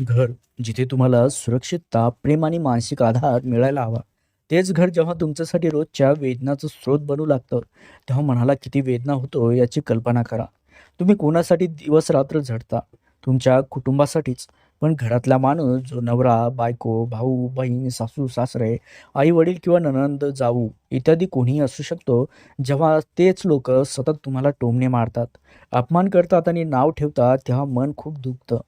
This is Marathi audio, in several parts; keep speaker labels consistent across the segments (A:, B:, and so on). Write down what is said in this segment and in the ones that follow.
A: घर जिथे तुम्हाला सुरक्षितता, प्रेम आणि मानसिक आधार मिळायला हवा. तेच घर जेव्हा तुमच्यासाठी रोजच्या वेदनाचं स्रोत बनू लागतं, तेव्हा मनाला किती वेदना होतो याची कल्पना करा. तुम्ही कोणासाठी दिवस-रात्र झडता तुमच्या कुटुंबासाठीच. पण घरातला माणूस जो नवरा, बायको, भाऊ-बहीण, सासू-सासरे, आई-वडील किंवा ननंद जाऊ इत्यादी कोणीही असू शकतो, जेव्हा तेच लोक सतत तुम्हाला टोमणे मारतात, अपमान करतात आणि नाव ठेवतात, तेव्हा मन खूप दुखतं.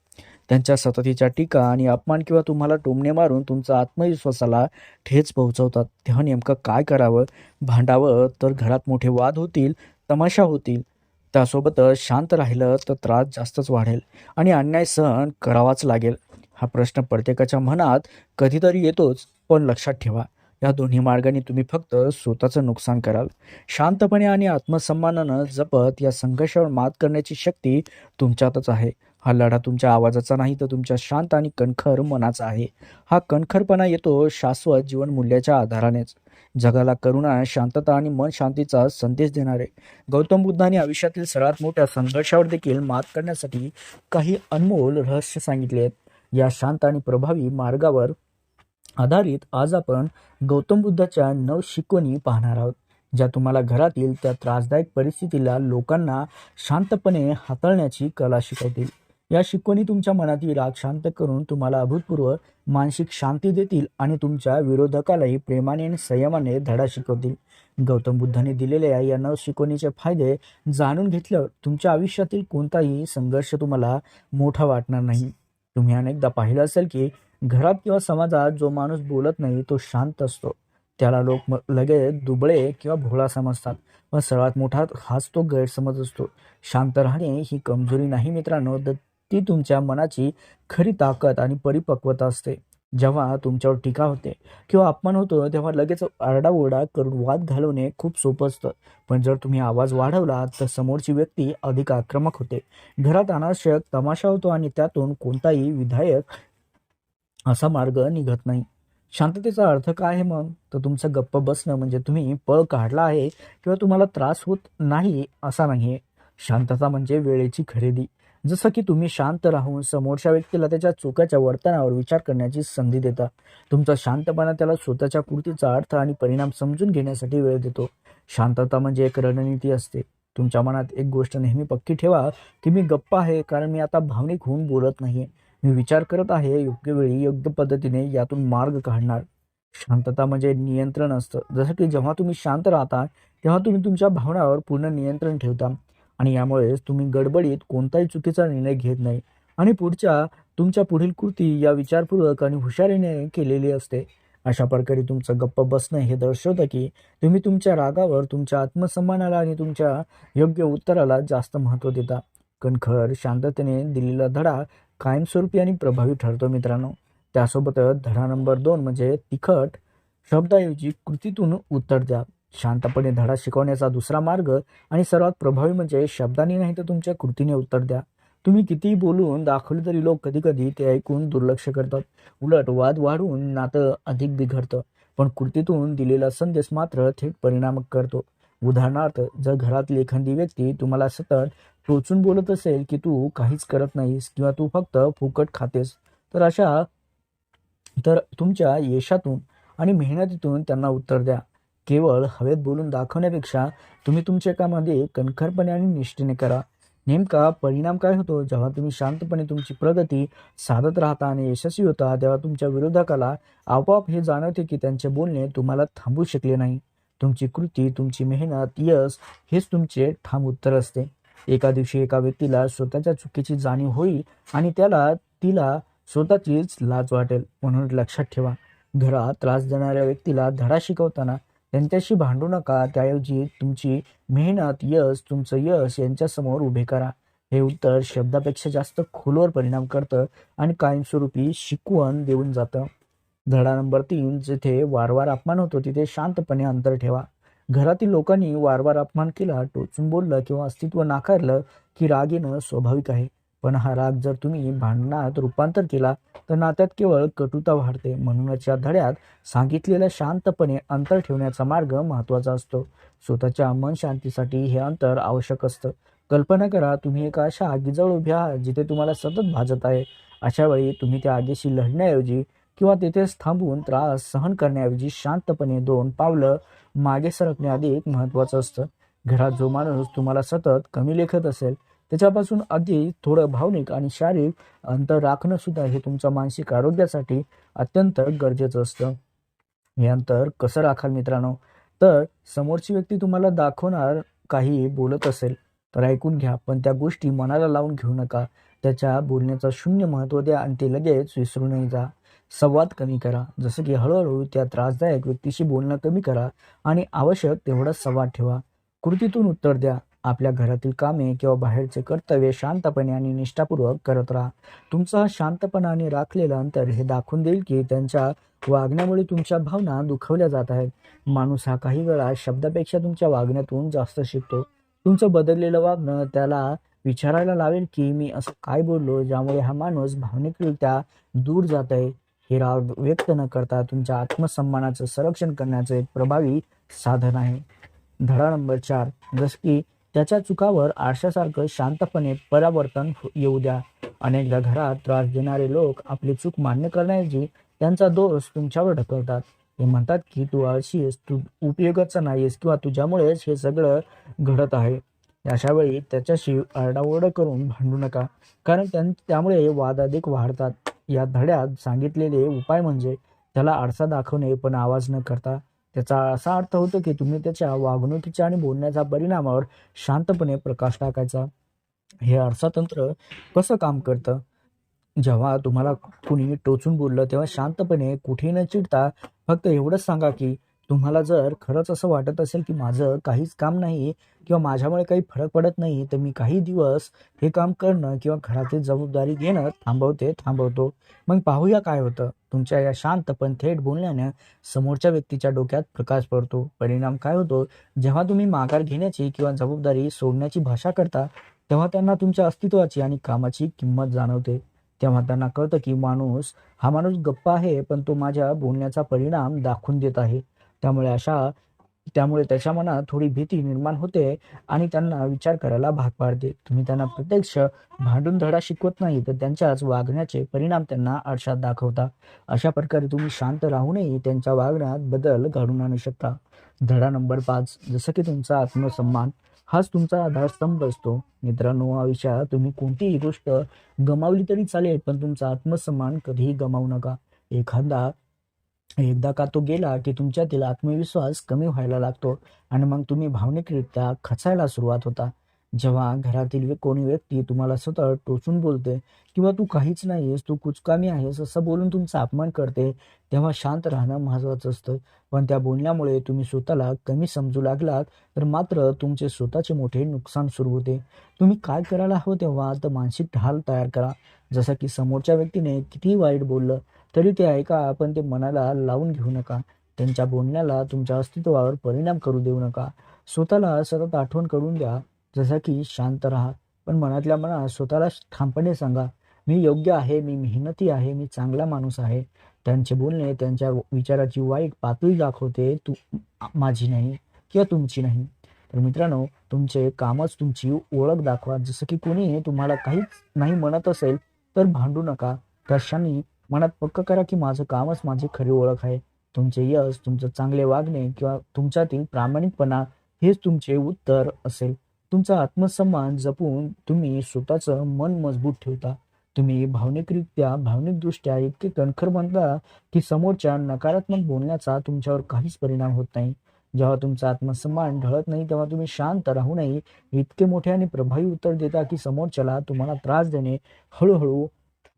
A: त्यांच्या सततीच्या टीका आणि अपमान किंवा तुम्हाला टोमणे मारून तुमचा आत्मविश्वासाला ठेच पोहोचवतात. तेव्हा नेमकं काय करावं? भांडावं तर घरात मोठे वाद होतील, तमाशा होतील. त्यासोबतच शांत राहिलं तर त्रास जास्तच वाढेल आणि अन्याय सहन करावाच लागेल. हा प्रश्न प्रत्येकाच्या मनात कधीतरी येतोच. पण लक्षात ठेवा, या दोन्ही मार्गाने तुम्ही फक्त स्वतःचं नुकसान कराल. शांतपणे आणि आत्मसन्मानानं जपत या संघर्षावर मात करण्याची शक्ती तुमच्यातच आहे. हा लढा तुमच्या आवाजाचा नाही, तर तुमच्या शांत आणि कणखर मनाचा आहे. हा कणखरपणा येतो शाश्वत जीवनमूल्याच्या आधारानेच. जगाला करुणा, शांतता आणि मन शांतीचा संदेश देणारे गौतम बुद्धाने आयुष्यातील सर्वात मोठ्या संघर्षावर देखील मात करण्यासाठी काही अनमोल रहस्य सांगितले आहेत. या शांत आणि प्रभावी मार्गावर आधारित आज आपण गौतम बुद्धाच्या नऊ शिकवणी पाहणार आहोत, ज्या तुम्हाला घरातील त्या त्रासदायक परिस्थितीला लोकांना शांतपणे हाताळण्याची कला शिकवतील. या शिकवणी तुमच्या मनातील राग शांत करून तुम्हाला अभूतपूर्व मानसिक शांती देतील आणि तुमच्या विरोधकालाही प्रेमाने आणि संयमाने धडा शिकवतील. गौतम बुद्धाने दिलेल्या या नव शिकवणीचे फायदे जाणून घेतल्यावर तुमच्या आयुष्यातील कोणताही संघर्ष तुम्हाला मोठा वाटणार नाही. तुम्ही अनेकदा पाहिलं असेल की घरात किंवा समाजात जो माणूस बोलत नाही तो शांत असतो. त्याला लोक म लगेच दुबळे किंवा भोळा समजतात. पण सर्वात मोठा हाच तो गैरसमज असतो. शांत राहणे ही कमजोरी नाही मित्रांनो, तर ती तुमच्या मनाची खरी ताकद आणि परिपक्वता असते. जेव्हा तुमच्यावर टीका होते किंवा अपमान होतो, तेव्हा लगेच आरडाओरडा करून वाद घालवणे खूप सोपं असतं. पण जर तुम्ही आवाज वाढवला तर समोरची व्यक्ती अधिक आक्रमक होते. घरात अनावश्यक तमाशा होतो आणि त्यातून कोणताही विधायक असा मार्ग निघत नाही. शांततेचा अर्थ काय आहे मग? तर तुमचं गप्प बसणं म्हणजे तुम्ही पळ काढला आहे किंवा तुम्हाला त्रास होत नाही असा नाही शांतता म्हणजे वेळेची खरेदी. जसं की तुम्ही शांत राहून समोरच्या व्यक्तीला त्याच्या चुकाच्या वर्तनावर विचार करण्याची संधी देता. तुमचा शांतपणा त्याला स्वतःच्या कृतीचा अर्थ आणि परिणाम समजून घेण्यासाठी वेळ देतो. शांतता म्हणजे एक रणनीती असते. तुमच्या मनात एक गोष्ट नेहमी पक्की ठेवा की मी गप्प आहे कारण मी आता भावनिक होऊन बोलत नाही मी विचार करत आहे, योग्य वेळी, योग्य पद्धतीने यातून मार्ग काढणार. शांतता म्हणजे नियंत्रण असतं. जसं की जेव्हा तुम्ही शांत राहता, तेव्हा तुम्ही तुमच्या भावनावर पूर्ण नियंत्रण ठेवता आणि यामुळेच तुम्ही गडबडीत कोणताही चुकीचा निर्णय घेत नाही आणि पुढच्या तुमच्या पुढील कृती या विचारपूर्वक आणि हुशारीने केलेली असते. अशा प्रकारे तुमचं गप्प बसणं हे दर्शवतं की तुम्ही तुमच्या रागावर, तुमच्या आत्मसन्मानाला आणि तुमच्या योग्य उत्तराला जास्त महत्त्व देता. कणखर शांततेने दिलेला धडा कायमस्वरूपी आणि प्रभावी ठरतो मित्रांनो. त्यासोबतच धडा नंबर दोन म्हणजे तिखट शब्दाऐवजी कृतीतून उत्तर द्या. शांतपणे धडा शिकवण्याचा दुसरा मार्ग आणि सर्वात प्रभावी म्हणजे शब्दांनी नाही तर तुमच्या कृतीने उत्तर द्या. तुम्ही कितीही बोलून दाखवले तरी लोक कधी-कधी ते ऐकून दुर्लक्ष करतात. उलट वाद वाढून नातं अधिक बिघडतं. पण कृतीतून दिलेला संदेश मात्र थेट परिणाम करतो. उदाहरणार्थ, जर घरातली एखादी व्यक्ती तुम्हाला सतत टोचून बोलत असेल की तू काहीच करत नाहीस किंवा तू फक्त फुकट खातेस, तर अशा तर तुमच्या यशातून आणि मेहनतीतून त्यांना उत्तर द्या. केवळ हवेत बोलून दाखवण्यापेक्षा तुम्ही तुमच्या कामामध्ये कणखरपणे आणि निष्ठेने करा. नेमका परिणाम काय होतो? जेव्हा तुम्ही शांतपणे तुमची प्रगती साधत राहता आणि यशस्वी होता, तेव्हा तुमच्या विरोधकाला आपोआप हे जाणवते की त्यांचे बोलणे तुम्हाला थांबू शकले नाही. तुमची कृती, तुमची मेहनत, यश हेच तुमचे ठाम उत्तर असते. एका दिवशी एका व्यक्तीला स्वतःच्या चुकीची जाणीव होईल आणि त्याला तिला स्वतःचीच लाज वाटेल. म्हणून लक्षात ठेवा, घरात त्रास देणाऱ्या व्यक्तीला धडा शिकवताना त्यांच्याशी भांडू नका. त्याऐवजी तुमची मेहनत, यश, तुमचं यश यांच्यासमोर उभे करा. हे उत्तर शब्दापेक्षा जास्त खोलवर परिणाम करतं आणि कायमस्वरूपी शिकवण देऊन जातं. धडा नंबर तीन जिथे वारंवार अपमान होतो, तिथे शांतपणे अंतर ठेवा. घरातील लोकांनी वारंवार अपमान केला, टोचून बोललं किंवा अस्तित्व नाकारलं की राग येणं स्वाभाविक आहे. पण हा राग जर तुम्ही भांडणात रूपांतर केला, तर नात्यात केवळ कटुता वाढते. म्हणूनच या धड्यात सांगितलेलं शांतपणे अंतर ठेवण्याचा मार्ग महत्त्वाचा असतो. स्वतःच्या मन शांतीसाठी हे अंतर आवश्यक असतं. कल्पना करा, तुम्ही एका अशा आगीजवळ उभ्या आहात, जिथे तुम्हाला सतत भाजत आहे अशा वेळी तुम्ही त्या आगीशी लढण्याऐवजी किंवा तेथेच थांबून त्रास सहन करण्याऐवजी शांतपणे दोन पावलं मागे सरकणे अधिक महत्त्वाचं असतं घरात जो माणूस तुम्हाला सतत कमी लेखत असेल त्याच्यापासून अगदी थोडं भावनिक आणि शारीरिक अंतर राखणं सुद्धा हे तुमच्या मानसिक आरोग्यासाठी अत्यंत गरजेचं असतं. हे अंतर कसं राखाल मित्रांनो? तर समोरची व्यक्ती तुम्हाला दाखवणार काही बोलत असेल तर ऐकून घ्या पण त्या गोष्टी मनाला लावून घेऊ नका. त्याच्या बोलण्याचं शून्य महत्त्व द्या आणि ते लगेच विसरूनही जा. संवाद कमी करा. जसं की हळूहळू त्या त्रासदायक व्यक्तीशी बोलणं कमी करा आणि आवश्यक तेवढा संवाद ठेवा. कृतीतून उत्तर द्या. आपल्या घरातील कामे किंवा बाहेरचे कर्तव्य शांतपणे आणि निष्ठापूर्वक करत राहा. तुमचा शांतपणा आणि राखलेलं अंतर हे दाखवून देईल की त्यांच्या वागण्यामुळे तुमच्या भावना दुखवल्या जात आहेत. माणूस हा काही वेळा शब्दापेक्षा तुमच्या वागण्यातून जास्त शिकतो. तुमचं बदललेलं वागणं त्याला विचारायला लावेल की मी असं काय बोललो ज्यामुळे हा माणूस भावनिकरित्या दूर जात आहे. हे राग व्यक्त न करता तुमच्या आत्मसन्मानाचं संरक्षण करण्याचं एक प्रभावी साधन आहे. धडा नंबर चार. जसं की त्याच्या चुकावर आरशासारखं शांतपणे परावर्तन हो- येऊ द्या. अनेकदा घरात त्रास देणारे लोक आपली चूक मान्य करण्याऐवजी त्यांचा दोष तुमच्यावर ढकलतात. ते म्हणतात की तू आळशी तू उपयोगाचा नाहीस किंवा तुझ्यामुळेच हे सगळं घडत आहे. अशा वेळी त्याच्याशी आरडाओरड करून भांडू नका कारण त्यां त्यामुळे वाद अधिक वाढतात. या धड्यात सांगितलेले उपाय म्हणजे त्याला आरसा दाखवणे पण आवाज न करता त्याचा असा अर्थ होतो की तुम्ही त्याच्या वागणुकीच्या आणि बोलण्याच्या परिणामावर शांतपणे प्रकाश टाकायचा. हे आरसातंत्र कसं काम करतं? जेव्हा तुम्हाला कुणी टोचून बोललं तेव्हा शांतपणे कुठे न चिडता फक्त एवढंच सांगा की तुम्हाला जर खरंच असं वाटत असेल की माझं काहीच काम नाही किंवा माझ्यामुळे काही फरक पडत नाही तर मी काही दिवस हे काम करणं किंवा घरातील जबाबदारी घेणं थांबवते थांबवतो. मग पाहूया काय होतं. तुमच्या या शांत पण थेट बोलण्याने समोरच्या व्यक्तीच्या डोक्यात प्रकाश पडतो. परिणाम काय होतो? जेव्हा तुम्ही माघार घेण्याची किंवा जबाबदारी सोडण्याची भाषा करता तेव्हा त्यांना तुमच्या अस्तित्वाची आणि कामाची किंमत जाणवते. तेव्हा त्यांना कळतं की माणूस हा माणूस गप्पा आहे पण तो माझ्या बोलण्याचा परिणाम दाखवून देत आहे. त्यामुळे अशा त्यामुळे त्याच्या मनात थोडी भीती निर्माण होते आणि त्यांना विचार करायला भाग पाडते. तुम्ही त्यांना प्रत्यक्ष भांडून धडा शिकवत नाही तर त्यांच्याच वागण्याचे परिणाम त्यांना आरशात दाखवता. अशा प्रकारे तुम्ही शांत राहूनही त्यांच्या वागण्यात बदल घडून आणू शकता. धडा नंबर पाच जसं की तुमचा आत्मसन्मान हाच तुमचा आधारस्तंभ असतो. मित्रांनो आयुष्यात तुम्ही कोणतीही गोष्ट गमावली तरी चालेल पण तुमचा आत्मसन्मान कधीही गमावू नका. एखादा एकदा का तो गेला की तुमच्यातील आत्मविश्वास कमी व्हायला लागतो आणि मग तुम्ही भावनिकरित्या खचायला सुरुवात होता. जेव्हा घरातील कोणी व्यक्ती तुम्हाला सतत टोचून बोलते किंवा तू काहीच नाहीस तू कुचकामी आहेस असं बोलून तुमचा अपमान करते तेव्हा शांत राहणं महत्त्वाचं असतं. पण त्या बोलण्यामुळे तुम्ही स्वतःला कमी समजू लागलात तर मात्र तुमचे स्वतःचे मोठे नुकसान सुरू होते. तुम्ही काय करायला हवं तेव्हा तर मानसिक ढाल तयार करा. जसं की समोरच्या व्यक्तीने किती वाईट बोललं तरी ते ऐका आपण ते मनाला लावून घेऊ नका. त्यांच्या बोलण्याला तुमच्या अस्तित्वावर परिणाम करू देऊ नका. स्वतःला सतत आठवण करून द्या जसं की शांत राहा. पण मनातल्या मनात स्वतःला ठामपणे सांगा मी योग्य आहे मी मेहनती आहे मी चांगला माणूस आहे. त्यांचे बोलणे त्यांच्या विचाराची वाईट पातळी दाखवते तू माझी नाही किंवा तुमची नाही. तर मित्रांनो तुमचे कामच तुमची ओळख दाखवा. जसं की कोणी तुम्हाला काहीच नाही म्हणत असेल तर भांडू नका. त्या मनात पक्क करा की माझं कामच माझी खरी ओळख आहे. तुमचे यश तुमचं चांगले वागणे किंवा तुमच्यातील प्रामाणिकपणा हेच तुमचे उत्तर असेल. तुमचा आत्मसन्मान जपून तुम्ही स्वतःचं मन मजबूत ठेवता. तुम्ही भावनिकरित्या भावनिकदृष्ट्या इतके कणखर बनता की समोरच्या नकारात्मक बोलण्याचा तुमच्यावर काहीच परिणाम होत नाही. जेव्हा तुमचा आत्मसन्मान ढळत नाही तेव्हा तुम्ही शांत राहू नये. इतके मोठे आणि प्रभावी उत्तर देता की समोरच्याला तुम्हाला त्रास देणे हळूहळू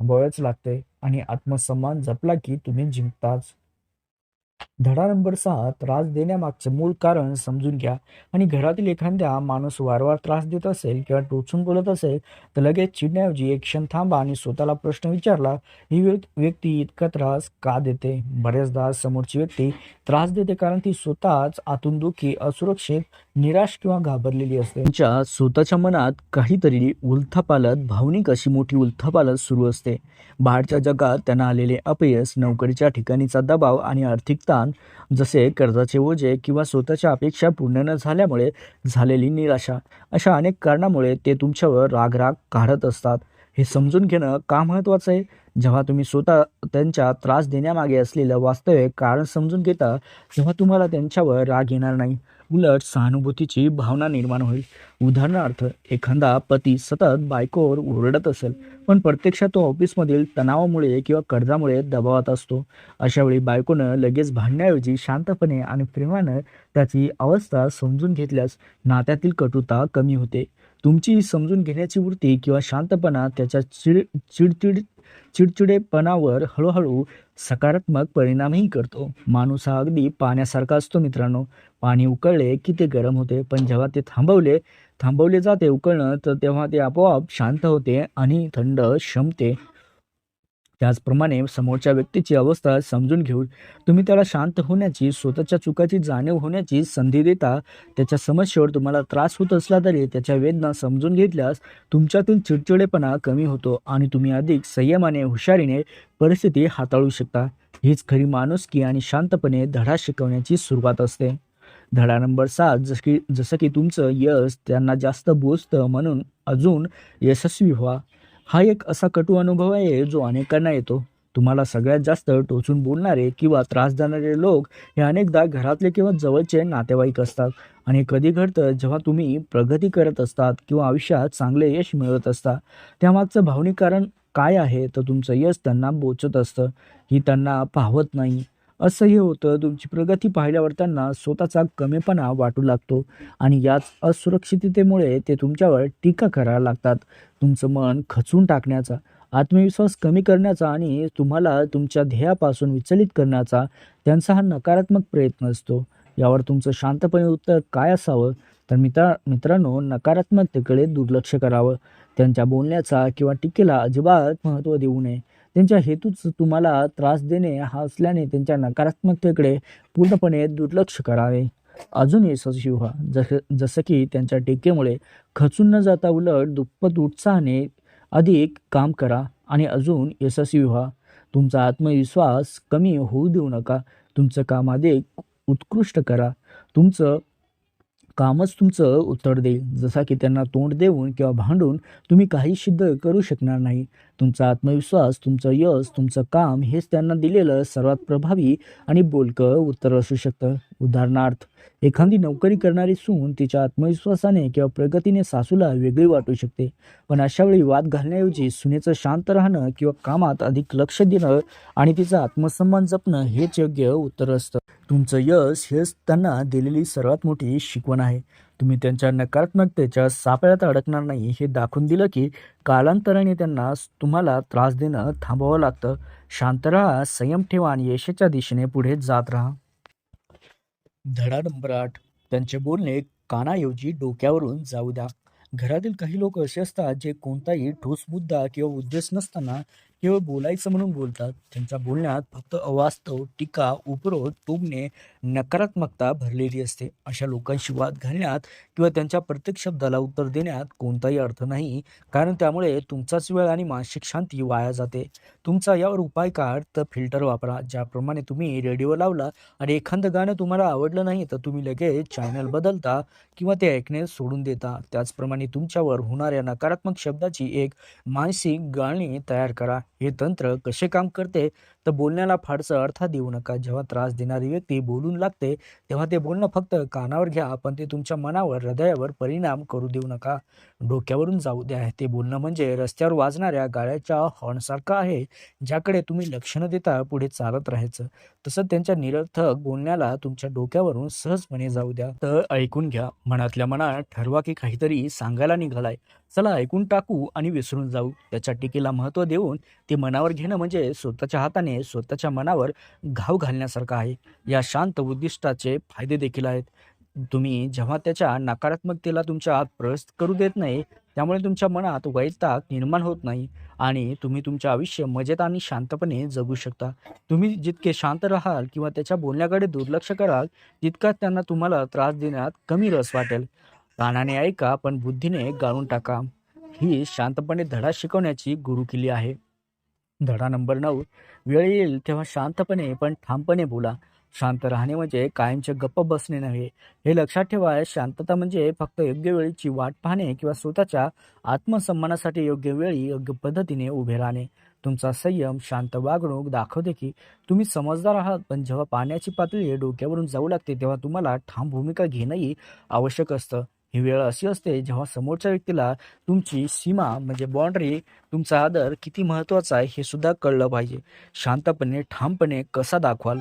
A: थांबवायच लागते आणि आत्मसन्मान जपला की तुम्ही जिंकताच. धडा नंबर सहा त्रास देण्यामागचे मूळ कारण समजून घ्या. आणि घरातील एखाद्या माणूस वारंवार त्रास देत असेल किंवा टोचून बोलत असेल तर लगेच चिडण्याऐवजी एक क्षण थांबा आणि स्वतःला प्रश्न विचारला ही व्यक्ती इतका त्रास का देते? बऱ्याचदा समोरची व्यक्ती त्रास देते कारण ती स्वतःच आतून दुखी असुरक्षित निराश किंवा घाबरलेली असते. त्यांच्या स्वतःच्या मनात काहीतरी उलथापालत भावनिक अशी मोठी उलथापालत सुरू असते. बाहेरच्या जगात त्यांना आलेले अपयश नोकरीच्या ठिकाणीचा दबाव आणि आर्थिक ताण जसे कर्जाचे ओझे किंवा स्वतःच्या अपेक्षा पूर्ण न झाल्यामुळे झालेली निराशा अशा अनेक कारणामुळे ते तुमच्यावर रागराग काढत असतात. हे समजून घेणं का महत्त्वाचं आहे? जेव्हा तुम्ही स्वतः त्यांच्या त्रास देण्यामागे असलेलं वास्तविक कारण समजून घेता तेव्हा तुम्हाला त्यांच्यावर राग येणार नाही. उलट सहानुभूतीची भावना निर्माण होईल. उदाहरणार्थ एखादा पती सतत बायकोवर ओरडत असेल पण प्रत्यक्षात तो ऑफिसमधील तणावामुळे किंवा कर्जामुळे दबावात असतो. अशावेळी बायकोनं लगेच भांडण्याऐवजी शांतपणे आणि प्रेमानं त्याची अवस्था समजून घेतल्यास नात्यातील कटुता कमी होते. तुमची समजून घेण्याची वृत्ती किंवा शांतपणा त्याच्या चिड चिडचिड चिडचिडेपणावर हळूहळू सकारात्मक परिणामही करतो. माणूस हा अगदी पाण्यासारखा असतो मित्रांनो. पाणी उकळले की ते गरम होते पण जेव्हा ते थांबवले थांबवले जाते उकळणं तर तेव्हा ते आपोआप शांत होते आणि थंड शमते त्याचप्रमाणे समोरच्या व्यक्तीची अवस्था समजून घेऊन तुम्ही त्याला शांत होण्याची स्वतःच्या चुकाची जाणीव होण्याची संधी देता त्याच्या समस्येवर तुम्हाला त्रास होत असला तरी त्याच्या वेदना समजून घेतल्यास तुमच्यातील चिडचिडेपणा कमी होतो आणि तुम्ही अधिक संयमाने हुशारीने परिस्थिती हाताळू शकता. हीच खरी माणुसकी आणि शांतपणे धडा शिकवण्याची सुरुवात असते. धडा नंबर सात जस की जसं की तुमचं यश त्यांना जास्त बोचतं म्हणून अजून यशस्वी व्हा. हा एक असा कटू अनुभव आहे जो अनेकांना येतो. तुम्हाला सगळ्यात जास्त टोचून बोलणारे किंवा त्रास देणारे लोक हे अनेकदा घरातले किंवा जवळचे नातेवाईक असतात. आणि कधी घडतं जेव्हा तुम्ही प्रगती करत असतात किंवा आयुष्यात चांगले यश मिळवत असता त्यामागचं भावनिक कारण काय आहे? तर तुमचं यश त्यांना बोचत असतं. ही त्यांना पाहवत नाही. असह्य होतं. तुमची प्रगती पाहिल्यावर त्यांना स्वतःचा कमीपणा वाटू लागतो आणि याच असुरक्षिततेमुळे ते तुमच्यावर टीका करायला लागतात. तुमचं मन खचून टाकण्याचा आत्मविश्वास कमी करण्याचा आणि तुम्हाला तुमच्या ध्येयापासून विचलित करण्याचा त्यांचा हा नकारात्मक प्रयत्न असतो. यावर तुमचं शांतपणे उत्तर काय असावं? तर मित्रा मित्रांनो नकारात्मकतेकडे दुर्लक्ष करावं. त्यांच्या बोलण्याचा किंवा टीकेला अजिबात महत्त्व देऊ नये. त्यांच्या हेतूच तुम्हाला त्रास देणे हा असल्याने त्यांच्या नकारात्मकतेकडे पूर्णपणे दुर्लक्ष करावे. अजून यशस्वी व्हा. जसं जसं की त्यांच्या टीकेमुळे खचून न जाता उलट दुप्पट उत्साहाने अधिक काम करा. आणि अजून यशस्वी व्हा. तुमचा आत्मविश्वास कमी होऊ देऊ नका. तुमचं काम अधिक उत्कृष्ट करा. तुमचं कामच तुमचं उत्तर देईल. जसा की त्यांना तोंड देऊन किंवा भांडून तुम्ही काही सिद्ध करू शकणार नाही. तुमचा आत्मविश्वास तुमचं यश तुमचं काम हेच त्यांना दिलेलं सर्वात प्रभावी आणि बोलकं उत्तर असू शकतं. उदाहरणार्थ एखादी नोकरी करणारी सून तिच्या आत्मविश्वासाने किंवा प्रगतीने सासूला वेगळी वाटू शकते. पण अशावेळी वाद घालण्याऐवजी सुनेचं शांत राहणं किंवा कामात अधिक लक्ष देणं आणि तिचा आत्मसन्मान जपणं हेच योग्य उत्तर असतं. तुमचं यश हेच त्यांना दिलेली सर्वात मोठी शिकवण आहे. तुम्ही त्यांच्या नकारात्मकतेच्या सापळ्यात अडकणार नाही हे दाखवून दिलं की कालांतराने त्यांना तुम्हाला त्रास देणं थांबवावं लागतं. शांत राहा संयम ठेवा आणि यशाच्या दिशेने पुढे जात राहा. धडा नंबर आठ. त्यांचे बोलणे कानाऐवजी डोक्यावरून जाऊ द्या. घरातील काही लोक असे असतात जे कोणताही ठोस मुद्दा किंवा उद्देश नसताना केवळ बोलायचं म्हणून बोलतात त्यांच्या बोलण्यात फक्त अवास्तव टीका उपरोध टोमणे नकारात्मकता भरलेली असते. अशा लोकांशी वाद घालण्यात किंवा त्यांच्या प्रत्येक शब्दाला उत्तर देण्यात कोणताही अर्थ नाही कारण त्यामुळे तुमचाच वेळ आणि मानसिक शांती वाया जाते. तुमचा यावर उपाय काढ तर फिल्टर वापरा ज्याप्रमाणे तुम्ही रेडिओ लावला आणि एखादं गाणं तुम्हाला आवडलं नाही तर तुम्ही लगेच चॅनल बदलता किंवा ते ऐकणे सोडून देता. त्याचप्रमाणे तुमच्यावर होणाऱ्या नकारात्मक शब्दाची एक मानसिक गाणी तयार करा. हे तंत्र कसे काम करते तर बोलण्याला फारसं अर्थ देऊ नका. जेव्हा त्रास देणारी व्यक्ती बोलून लागते तेव्हा ते बोलणं फक्त कानावर घ्या पण ते तुमच्या मनावर हृदयावर परिणाम करू देऊ नका. डोक्यावरून जाऊ द्या. ते बोलणं म्हणजे रस्त्यावर वाजणाऱ्या गाड्याच्या हॉर्नसारखं आहे ज्याकडे तुम्ही लक्ष न देता पुढे चालत राहायचं. तसं त्यांच्या निरर्थक बोलण्याला तुमच्या डोक्यावरून सहजपणे जाऊ द्या. तर ऐकून घ्या. मनातल्या मनात ठरवा की काहीतरी सांगायला निघालाय. चला ऐकून टाकू आणि विसरून जाऊ. त्याच्या टीकेला महत्त्व देऊन ते मनावर घेणं म्हणजे स्वतःच्या हाताने स्वतःच्या मनावर घाव घालण्यासारखं आहे. या शांत उद्दिष्टाचे फायदे देखील आहेत. तुम्ही जेव्हा त्याच्या नकारात्मकतेला तुमच्या आत प्रस्त करू देत नाही त्यामुळे तुमच्या मनात वैताग निर्माण होत नाही आणि तुम्ही तुमचे आयुष्य मजेत आणि शांतपणे जगू शकता. तुम्ही जितके शांत राहाल किंवा त्याच्या बोलण्याकडे दुर्लक्ष कराल तितका त्यांना तुम्हाला त्रास देण्यात कमी रस वाटेल. कानाने ऐका पण बुद्धीने गाळून टाका. ही शांतपणे धडा शिकवण्याची गुरुकिल्ली आहे. धडा नंबर नऊ. वेळ येईल तेव्हा शांतपणे पण ठामपणे बोला. शांत राहणे म्हणजे कायमचे गप्प बसणे नव्हे. हे लक्षात ठेवा शांतता म्हणजे फक्त योग्य वेळीची वाट पाहणे किंवा स्वतःच्या आत्मसन्मानासाठी योग्य वेळी योग्य पद्धतीने उभे राहणे. तुमचा संयम शांत वागणूक दाखवते की तुम्ही समजदार आहात पण जेव्हा पाण्याची पातळी डोक्यावरून जाऊ लागते तेव्हा तुम्हाला ठाम भूमिका घेणंही आवश्यक असतं. ही वेळ अशी असते जेव्हा समोरच्या व्यक्तीला तुमची सीमा म्हणजे बाउंड्री तुमचा आदर किती महत्त्वाचा आहे हे सुद्धा कळलं पाहिजे. शांतपणे ठामपणे कसा दाखवाल?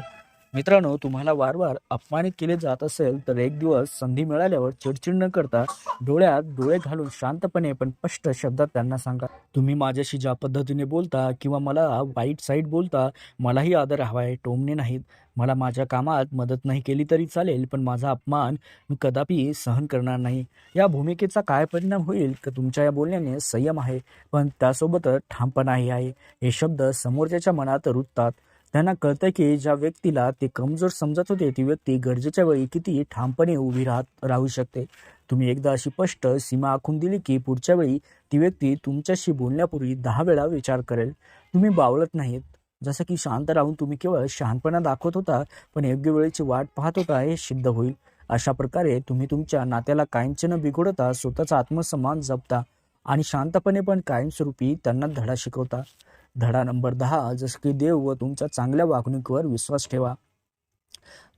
A: मित्रांनो तुम्हाला वारंवार अपमानित केले जात असेल तर एक दिवस संधी मिळाल्यावर चिडचिड न करता डोळ्यात डोळे घालून शांतपणे पण स्पष्ट शब्दात त्यांना सांगा. तुम्ही माझ्याशी ज्या पद्धतीने बोलता किंवा मला वाईट साईड बोलता मलाही आदर हवा आहे टोमणे नाहीत. मला माझ्या कामात मदत नाही केली तरी चालेल पण माझा अपमान मी कदापि सहन करणार नाही. या भूमिकेचा काय परिणाम होईल की तुमच्या या बोलण्याने संयम आहे पण त्यासोबतच ठामपणाही आहे. हे शब्द समोरच्याच्या मनात रुततात. त्यांना कळतं की ज्या व्यक्तीला ते कमजोर समजत होते ती व्यक्ती गरजेच्या वेळी किती ठामपणे उभी राहत राहू शकते. तुम्ही एकदा अशी स्पष्ट सीमा आखून दिली की पुढच्या वेळी ती व्यक्ती तुमच्याशी बोलण्यापूर्वी दहा वेळा विचार करेल. तुम्ही बावळत नाहीत. जसं की शांत राहून तुम्ही केवळ शहाणपणा दाखवत होता पण योग्य वेळेची वाट पाहत होता हे सिद्ध होईल. अशा प्रकारे तुम्ही तुमच्या नात्याला कायमचे न बिघडवता स्वतःचा आत्मसन्मान जपता आणि शांतपणे पण कायमस्वरूपी त्यांना धडा शिकवता. धडा नंबर दहा जसं की देव व तुमच्या चांगल्या वागणुकीवर विश्वास ठेवा.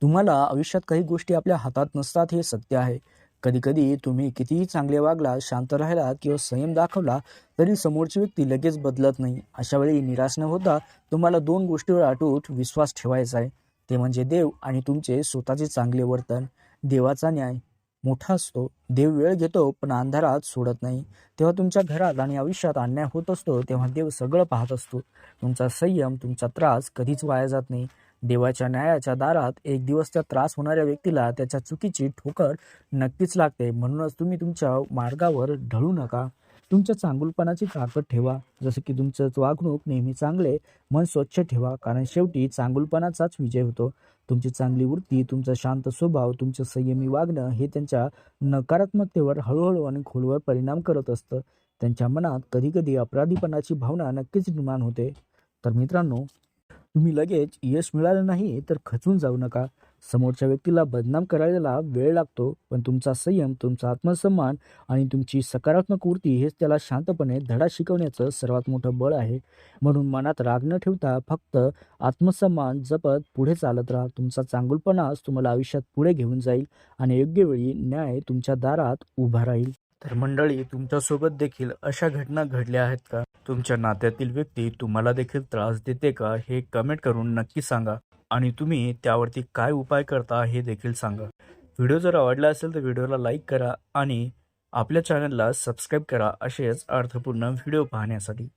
A: तुम्हाला आयुष्यात काही गोष्टी आपल्या हातात नसतात हे सत्य आहे. कधीकधी तुम्ही कितीही चांगले वागला शांत राहिला किंवा संयम दाखवला तरी समोरची व्यक्ती लगेच बदलत नाही. अशा वेळी निराश न होता तुम्हाला दोन गोष्टीवर अटूट विश्वास ठेवायचा आहे. ते म्हणजे देव आणि तुमचे स्वतःचे चांगले वर्तन. देवाचा न्याय. मोठा असतो. देव वेळ घेतो पण अंधारात सोडत नाही. तेव्हा तुमच्या घरात आणि आयुष्यात अन्याय होत असतो तेव्हा देव सगळं पाहत असतो. तुमचा संयम तुमचा त्रास कधीच वाया जात नाही. देवाच्या न्यायाच्या दारात एक दिवस त्या त्रास होणाऱ्या व्यक्तीला त्याच्या चुकीची ठोकर नक्कीच लागते. म्हणूनच तुम्ही तुमच्या मार्गावर ढळू नका. तुमच्या चांगुलपणाची ताकद ठेवा. जसं की तुमचं वागणूक नेहमी चांगले मन स्वच्छ ठेवा. कारण शेवटी चांगुलपणाचाच विजय होतो. तुमची चांगली वृत्ती तुमचा शांत स्वभाव तुमचं संयमी वागणं हे त्यांच्या नकारात्मकतेवर हळूहळू आणि खोलवर परिणाम करत असतं. त्यांच्या मनात कधीकधी अपराधीपणाची भावना नक्कीच निर्माण होते. तर मित्रांनो तुम्ही लगेच यश मिळालं नाही तर खचून जाऊ नका. समोरच्या व्यक्तीला बदनाम करायला वेळ लागतो पण तुमचा संयम तुमचा आत्मसन्मान आणि तुमची सकारात्मक वृत्ती हेच त्याला शांतपणे धडा शिकवण्याचं सर्वात मोठं बळ आहे. म्हणून मनात राग न ठेवता फक्त आत्मसन्मान जपत पुढे चालत राहा. तुमचा चांगुलपणाच तुम्हाला आयुष्यात पुढे घेऊन जाईल आणि योग्य वेळी न्याय तुमच्या दारात उभा राहील. तर मंडळी तुमच्यासोबत देखील अशा घटना घडल्या आहेत का? तुमच्या नात्यातील व्यक्ती तुम्हाला देखील त्रास देते का? हे कमेंट करून नक्की सांगा. आणि तुम्ही त्यावरती काय उपाय करता हे देखील सांगा. व्हिडिओ जर आवडला असेल तर व्हिडिओला लाईक करा आणि आपल्या चॅनलला सबस्क्राईब करा असेच अर्थपूर्ण व्हिडिओ पाहण्यासाठी.